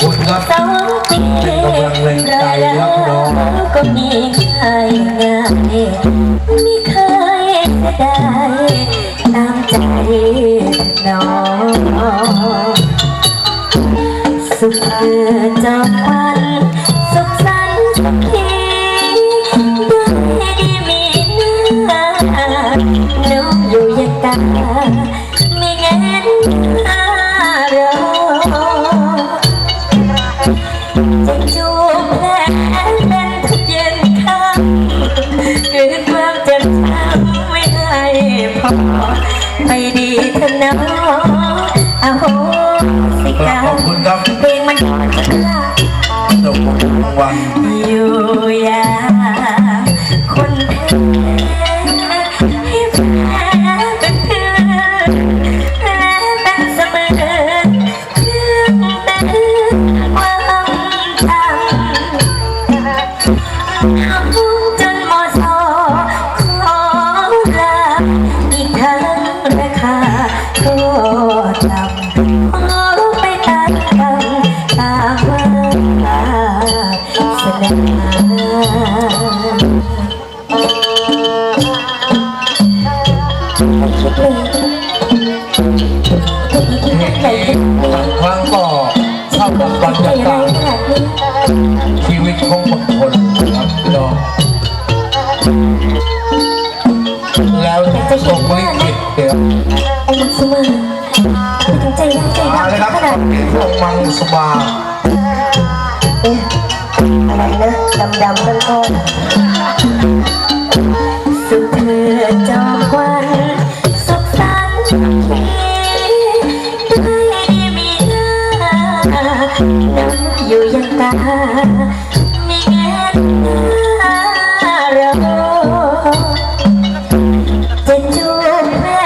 คุณครับสองปีเป็นกำลังแรงใจครับพี่น้องก็มีใครงานไม่เคยเสียดายตามใจน้องสุขเกิดจากวันสุขสันต์สักทีได้ดีมีหน้าน้องอยู่ยังกาไม่งั้น เถอะน้อาโหสิกาขอบคุณครับเพลงมันจ้าของรางวัลอยู่ยางคนแพ้ให้แพ้เป็นเพื่อนและเป็นเสมือนเรื่องเตือนความจำเอาจนมอสอขอลอีกทั้งราคา ก็ต่ำขอไปตามคำตามว่าสดเก็อีกที่นั่นใหญ่ขึ้นบางครั้งก็เข้ากับบรรยากาศชีวิตของบางคนครับพี่น้องแล้วตกลิขิตเดี๋ยวไอ้ มังสมาถึงใจรักใจรักขนาดพวกมังสมาเอ๊ะอะไรนะดำดำมันก็สุขเธอจอมควันสุขสันต์ทีไม่มีหน้าน้ำอยู่ยังตาไม่แง่หน้าเรอจะจูบ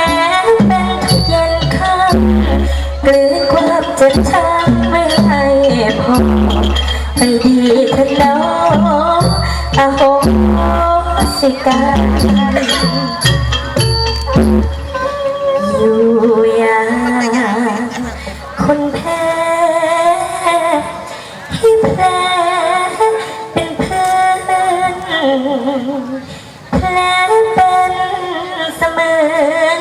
หรือความเจ็บช้ำไม่ให้พอให้ดีเถอะน้องอาโหสิกรรมอยู่อย่างคนแพ้ที่แผลเป็นเพื่อนแผลเป็นเสมือน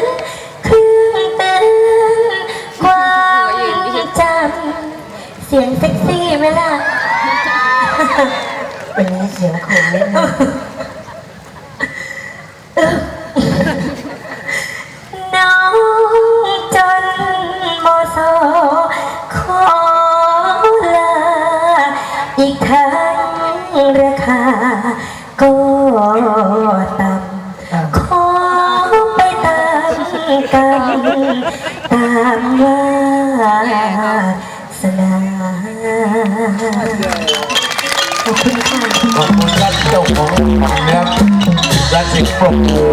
สียงเซ็กซี่ไหมล่ะ วันนี้เสียงคงเล่นงน้องจนมอสอขอลา อีกทั้งราคาก็ต่ำขอไปตามกันตามวาสนา ขอบคุณค่ะ ขอบคุณครับเจ้าของรางวัลนะครับและสิ่งปรบมือ